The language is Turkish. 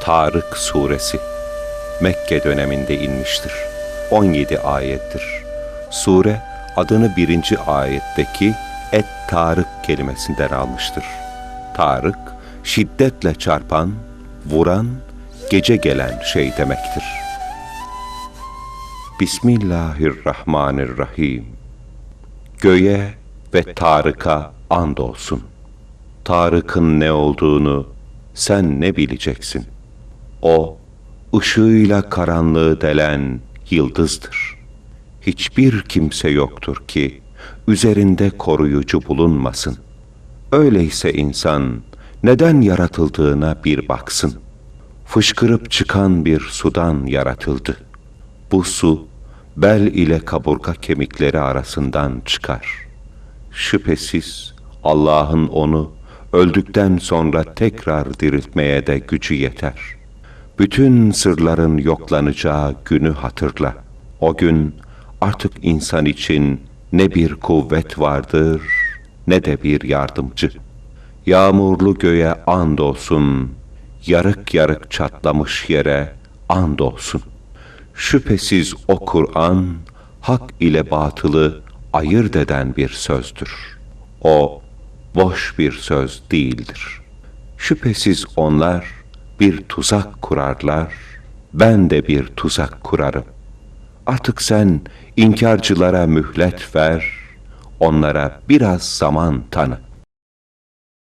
Tarık Suresi Mekke döneminde inmiştir. 17 ayettir. Sure adını birinci ayetteki Et Tarık kelimesinden almıştır. Tarık, şiddetle çarpan, vuran, gece gelen şey demektir. Bismillahirrahmanirrahim. Göğe ve Tarık'a andolsun. Tarık'ın ne olduğunu sen ne bileceksin? O, ışığıyla karanlığı delen yıldızdır. Hiçbir kimse yoktur ki üzerinde koruyucu bulunmasın. Öyleyse insan neden yaratıldığına bir baksın. Fışkırıp çıkan bir sudan yaratıldı. Bu su bel ile kaburga kemikleri arasından çıkar. Şüphesiz Allah'ın onu öldükten sonra tekrar diriltmeye de gücü yeter. Bütün sırların yoklanacağı günü hatırla. O gün artık insan için ne bir kuvvet vardır ne de bir yardımcı. Yağmurlu göğe andolsun, yarık yarık çatlamış yere andolsun. Şüphesiz o Kur'an hak ile batılı ayırt eden bir sözdür. O boş bir söz değildir. Şüphesiz onlar bir tuzak kurarlar, ben de bir tuzak kurarım. Artık sen inkarcılara mühlet ver, onlara biraz zaman tanı.